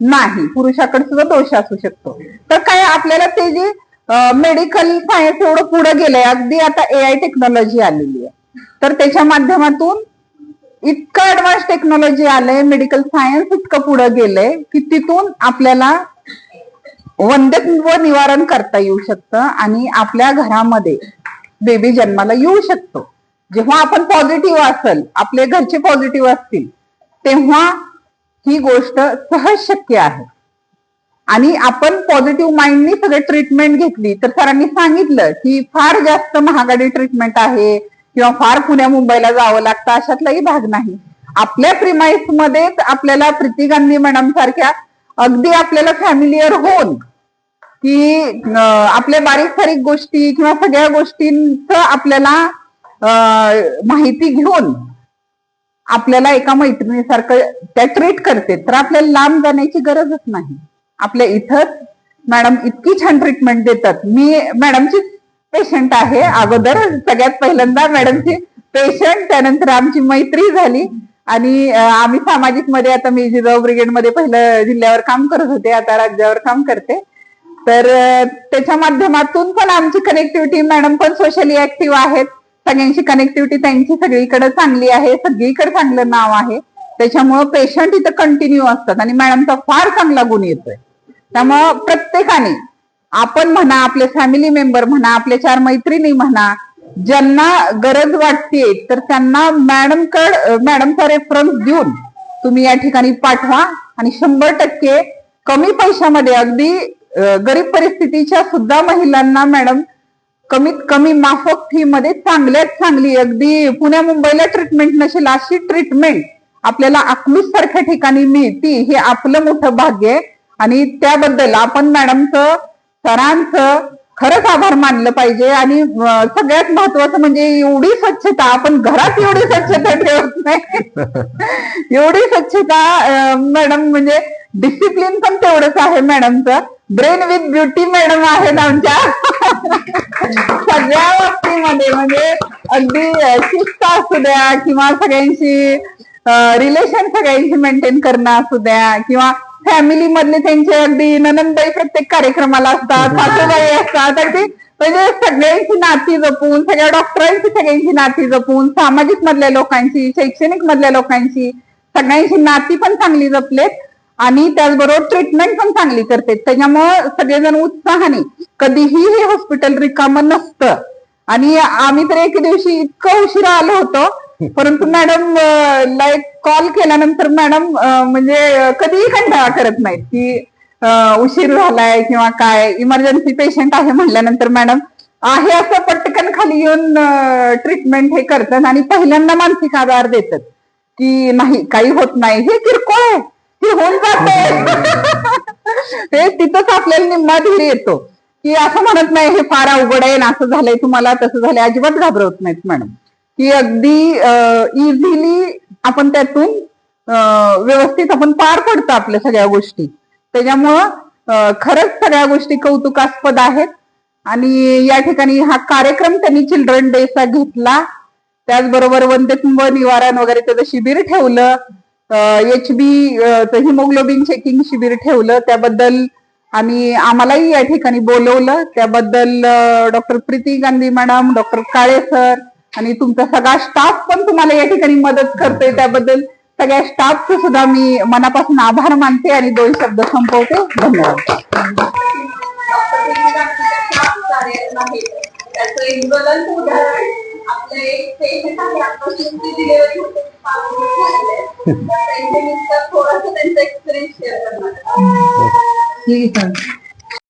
नाही. पुरुषाकडे सुद्धा दोष असू शकतो. तर काय आपल्याला ते जे मेडिकल सायन्स एवढं पुढे गेलंय अगदी आता ए आय टेक्नॉलॉजी आलेली आहे. तर त्याच्या माध्यमातून इतकं ऍडव्हान्स टेक्नॉलॉजी आलंय मेडिकल सायन्स इतकं पुढे गेलंय की तिथून आपल्याला वंध्यत्व निवारण करता येऊ शकतं आणि आपल्या घरामध्ये बेबी जन्माला येऊ शकतो. जेव्हा आपण पॉझिटिव्ह असेल आपले घरचे पॉझिटिव्ह असतील तेव्हा ही गोष्ट सहज शक्य आहे. आणि आपण पॉझिटिव्ह माइंडनी सगळे ट्रीटमेंट घेतली तर सरांनी सांगितलं की फार जास्त महागडी ट्रीटमेंट आहे किंवा फार पुण्या मुंबईला जावं लागतं अशातलाही भाग नाही. आपल्या प्रिमाइस मध्येच आपल्याला प्रीती गांधी मॅडम सारख्या अगदी आपल्याला फॅमिलियर होऊन की आपल्या बारीक सारीक गोष्टी किंवा सगळ्या गोष्टींच आपल्याला माहिती घेऊन आपल्याला एका मैत्रिणीसारखं त्या ट्रीट करते तर आपल्याला लांब जाण्याची गरजच नाही. आपल्या इथंच मॅडम इतकी छान ट्रीटमेंट देतात. मी मॅडमची पेशंट आहे. अगोदर सगळ्यात पहिल्यांदा मॅडमची पेशंट त्यानंतर आमची मैत्री झाली. आणि आम्ही सामाजिकमध्ये आता मी जिजाऊ ब्रिगेडमध्ये पहिलं जिल्ह्यावर काम करत होते आता राज्यावर काम करते. तर त्याच्या माध्यमातून पण आमची कनेक्टिव्हिटी मॅडम पण सोशली ऍक्टिव्ह आहेत. सगळ्यांची कनेक्टिव्हिटी त्यांची सगळीकडे चांगली आहे सगळीकडे चांगलं नाव आहे. त्याच्यामुळं पेशंट इथं कंटिन्यू असतात आणि मॅडमचा फार चांगला गुण येतोय. त्यामुळं प्रत्येकाने आपण म्हणा आपले फॅमिली मेंबर म्हणा आपले चार मैत्रिणी म्हणा ज्यांना गरज वाटते तर त्यांना मॅडमकड मॅडमचा रेफरन्स देऊन तुम्ही या ठिकाणी पाठवा आणि शंभर टक्के कमी पैशामध्ये अगदी गरीब परिस्थितीच्या सुद्धा महिलांना मॅडम कमीत कमी माफक फी मध्ये चांगल्यात चांगली अगदी पुण्या मुंबईला ट्रीटमेंट नसेल अशी ट्रीटमेंट आपल्याला अकलूज सारख्या ठिकाणी मिळती हे आपलं मोठं भाग्य आहे. आणि त्याबद्दल आपण मॅडमचं सरांचं खरंच आभार मानलं पाहिजे. आणि सगळ्यात महत्वाचं म्हणजे एवढी स्वच्छता आपण घरात एवढी स्वच्छता ठेवत नाही. एवढी स्वच्छता मॅडम म्हणजे डिसिप्लिन पण तेवढंच आहे मॅडमचं. ब्रेन विथ ब्युटी मॅडम आहेत आमच्या. सगळ्या बाबतीमध्ये म्हणजे अगदी शिस्त असू द्या किंवा सगळ्यांशी रिलेशन सगळ्यांशी मेंटेन करणं असू द्या किंवा फॅमिली मधले त्यांचे अगदी ननंदबाई प्रत्येक कार्यक्रमाला असतात सासूबाई असतात अगदी म्हणजे सगळ्यांची नाती जपून सगळ्या डॉक्टरांची सगळ्यांची नाती जपून सामाजिक मधल्या लोकांची शैक्षणिक मधल्या लोकांची सगळ्यांची नाती पण चांगली जपलेत. आणि त्याचबरोबर ट्रीटमेंट पण चांगली करते. त्याच्यामुळं सगळेजण उत्साहाने कधीही हे हॉस्पिटल रिकामं नसतं. आणि आम्ही तर एक दिवशी इतकं उशिरा आलो होतो. परंतु मॅडम लाईक कॉल केल्यानंतर मॅडम म्हणजे कधीही कंटाळा करत नाहीत की उशीर झालाय किंवा काय इमर्जन्सी पेशंट आहे म्हणल्यानंतर मॅडम आहे असं पटकन खाली येऊन ट्रीटमेंट हे करतात आणि पहिल्यांदा मानसिक आधार देतात की नाही काही होत नाही. हे किरकोळ आहे. हे होऊन जाते हे तिथंच आपल्याला निम्मा धीर येतो. की असं म्हणत नाही हे फार अवघड आहे ना असं झालंय तुम्हाला तसं झालंय अजिबात घाबरवत नाहीत मॅडम. की अगदी इझिली आपण त्यातून व्यवस्थित आपण पार पडतो आपल्या सगळ्या गोष्टी. त्याच्यामुळं खरंच सगळ्या गोष्टी कौतुकास्पद आहेत. आणि या ठिकाणी हा कार्यक्रम त्यांनी चिल्ड्रन डेचा घेतला. त्याचबरोबर वंदेकुंभ निवारण वगैरे त्याचं शिबिर ठेवलं. एच बी हिमोग्लोबिन चेकिंग शिबिर ठेवलं. त्याबद्दल आणि आम्हालाही या ठिकाणी बोलवलं. त्याबद्दल doctor Preeti Gandhi madam doctor Kale sir आणि तुमचा सगळा स्टाफ पण तुम्हाला या ठिकाणी मदत करतोय त्याबद्दल. सगळ्या स्टाफचं सुद्धा मी मनापासून आभार मानते आणि दोन शब्द संपवते. धन्यवाद. त्याचं